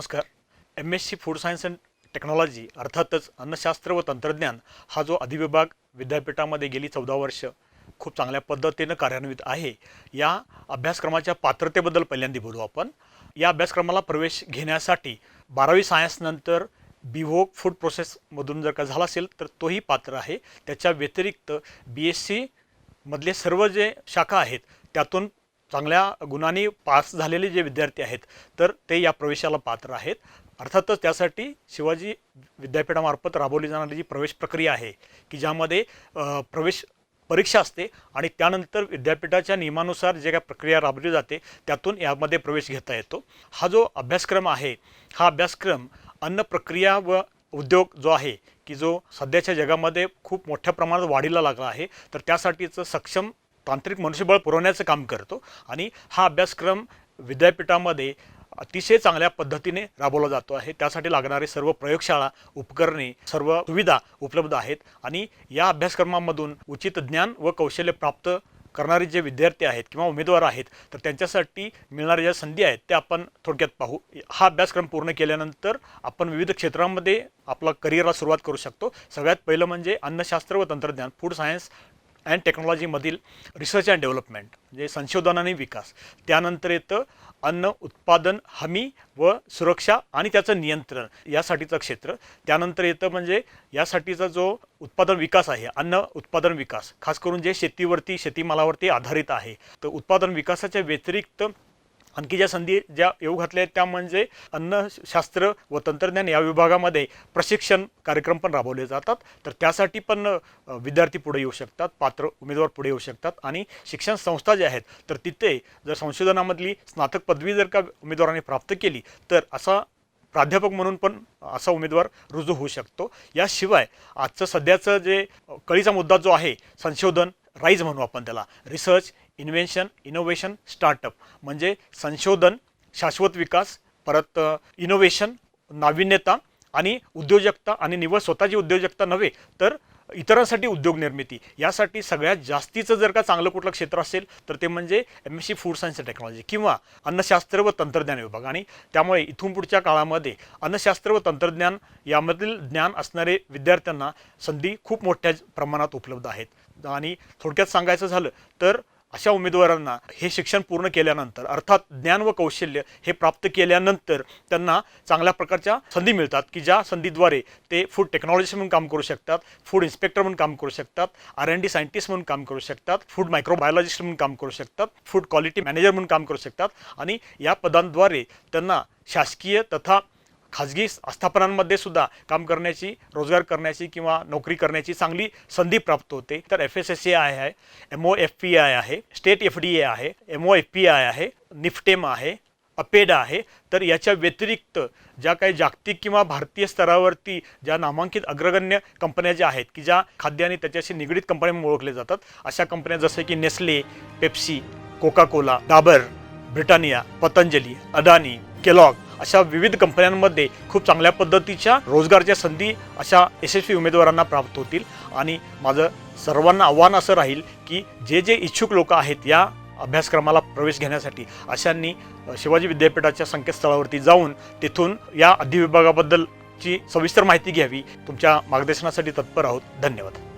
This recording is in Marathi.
नमस्कार. M S C food science and technology अर्थातच अन्नशास्त्र व तंत्रज्ञान हा जो अधिविभाग विद्यापीठामध्ये गेली चौदा वर्ष खूप चांगल्या पद्धतीनं कार्यान्वित आहे या अभ्यासक्रमाच्या पात्रतेबद्दल पहिल्यांदा बोलू आपण. या अभ्यासक्रमाला प्रवेश घेण्यासाठी बारावी सायन्सनंतर बिव्होक फूड प्रोसेसमधून जर का झाला असेल तर तोही पात्र आहे. त्याच्या व्यतिरिक्त बी एस सीमधले सर्व जे शाखा आहेत त्यातून चांगल्या गुणांनी पास झालेले जे विद्यार्थी आहेत तर ते या प्रवेशाला पात्र आहेत. अर्थातच त्यासाठी शिवाजी विद्यापीठामार्फत राबवली जाणारी जी प्रवेश प्रक्रिया आहे की ज्यामध्ये प्रवेश परीक्षा असते आणि त्यानंतर विद्यापीठाच्या नियमानुसार जे काय प्रक्रिया राबवली जाते त्यातून यामध्ये प्रवेश घेता येतो. हा जो अभ्यासक्रम आहे हा अभ्यासक्रम अन्न प्रक्रिया व उद्योग जो आहे की जो सध्याच्या जगामध्ये खूप मोठ्या प्रमाणात वाढीला लागला आहे तर त्यासाठीचं सक्षम तांत्रिक मनुष्यबळ पुरवण्याचं काम करतो आणि हा अभ्यासक्रम विद्यापीठामध्ये अतिशय चांगल्या पद्धतीने राबवला जातो आहे. त्यासाठी लागणारे सर्व प्रयोगशाळा उपकरणे सर्व सुविधा उपलब्ध आहेत आणि या अभ्यासक्रमामधून उचित ज्ञान व कौशल्य प्राप्त करणारे जे विद्यार्थी आहेत किंवा उमेदवार आहेत तर त्यांच्यासाठी मिळणाऱ्या ज्या संधी आहेत त्या आपण थोडक्यात पाहू. हा अभ्यासक्रम पूर्ण केल्यानंतर आपण विविध क्षेत्रांमध्ये आपला करिअरला सुरुवात करू शकतो. सगळ्यात पहिलं म्हणजे अन्नशास्त्र व तंत्रज्ञान फूड सायन्स अँड टेक्नॉलॉजीमधील रिसर्च अँड डेव्हलपमेंट म्हणजे संशोधन आणि विकास. त्यानंतर येतं अन्न उत्पादन हमी व सुरक्षा आणि त्याचं नियंत्रण यासाठीचं क्षेत्र. त्यानंतर येतं म्हणजे यासाठीचा जो उत्पादन विकास आहे अन्न उत्पादन विकास खास करून जे शेतीवरती शेतीमालावरती आधारित आहे तर उत्पादन विकासाच्या व्यतिरिक्त आणखी ज्या संधी ज्या येऊ घातल्या आहेत त्या म्हणजे अन्नशास्त्र व तंत्रज्ञान या विभागामध्ये प्रशिक्षण कार्यक्रम पण राबवले जातात. तर त्यासाठी पण विद्यार्थी पुढे येऊ शकतात पात्र उमेदवार पुढे येऊ शकतात आणि शिक्षण संस्था ज्या आहेत तर तिथे जर संशोधनामधली स्नातक पदवी जर का उमेदवाराने प्राप्त केली तर असा प्राध्यापक म्हणून पण असा उमेदवार रुजू होऊ शकतो. याशिवाय आजचं सध्याचं जे कळीचा मुद्दा जो आहे संशोधन राईज म्हणू आपण त्याला. रिसर्च इन्व्हेन्शन इनोव्हेशन स्टार्टअप म्हणजे संशोधन शाश्वत विकास परत इनोव्हेशन नाविन्यता आणि उद्योजकता आणि निव्वळ स्वतःची उद्योजकता नव्हे तर इतरांसाठी उद्योग निर्मिती. यासाठी सगळ्यात जास्तीचं जर का चांगलं कुठलं क्षेत्र असेल तर ते म्हणजे M S C food science technology किंवा अन्नशास्त्र व तंत्रज्ञान विभाग. आणि त्यामुळे इथून पुढच्या काळामध्ये अन्नशास्त्र व तंत्रज्ञान यामधील ज्ञान असणारे विद्यार्थ्यांना संधी खूप मोठ्या प्रमाणात उपलब्ध आहेत. आणि थोडक्यात सांगायचं झालं तर अशा उमेदवारांना हे शिक्षण पूर्ण केल्यानंतर अर्थात ज्ञान व कौशल्य हे प्राप्त केल्यानंतर त्यांना चांगल्या प्रकारच्या संधी मिळतात की ज्या संधीद्वारे ते फूड टेक्नॉलॉजिस्ट म्हणून काम करू शकतात फूड इन्स्पेक्टर म्हणून काम करू शकतात आर एन डी सायंटिस्ट म्हणून काम करू शकतात फूड मायक्रोबायोलॉजिस्ट म्हणून काम करू शकतात फूड क्वालिटी मॅनेजर म्हणून काम करू शकतात आणि या पदांद्वारे त्यांना शासकीय तथा खाजगी आस्थापनांमध्ये सुद्धा काम करण्याची रोजगार करण्याची किंवा नोकरी करण्याची चांगली संधी प्राप्त होते. तर F S S A I आहे M O F P I आहे स्टेट एफ डी ए आहे M O F P I आहे निफ्टेम आहे अपेडा आहे. तर याच्या व्यतिरिक्त ज्या काही जागतिक किंवा भारतीय स्तरावरती ज्या नामांकित अग्रगण्य कंपन्या ज्या आहेत की ज्या खाद्य आणि त्याच्याशी निगडीत कंपन्या म्हणून ओळखल्या जातात अशा कंपन्या जसे की Nestle Pepsi Coca Cola Dabur Britannia Patanjali Adani Kellogg अशा विविध कंपन्यांमध्ये खूप चांगल्या पद्धतीच्या रोजगारच्या संधी अशा यशस्वी उमेदवारांना प्राप्त होतील. आणि माझं सर्वांना आव्हान असं राहील की जे जे इच्छुक लोक आहेत या अभ्यासक्रमाला प्रवेश घेण्यासाठी अशांनी शिवाजी विद्यापीठाच्या संकेतस्थळावरती जाऊन तिथून या अधिविभागाबद्दलची सविस्तर माहिती घ्यावी. तुमच्या मार्गदर्शनासाठी तत्पर आहोत. धन्यवाद.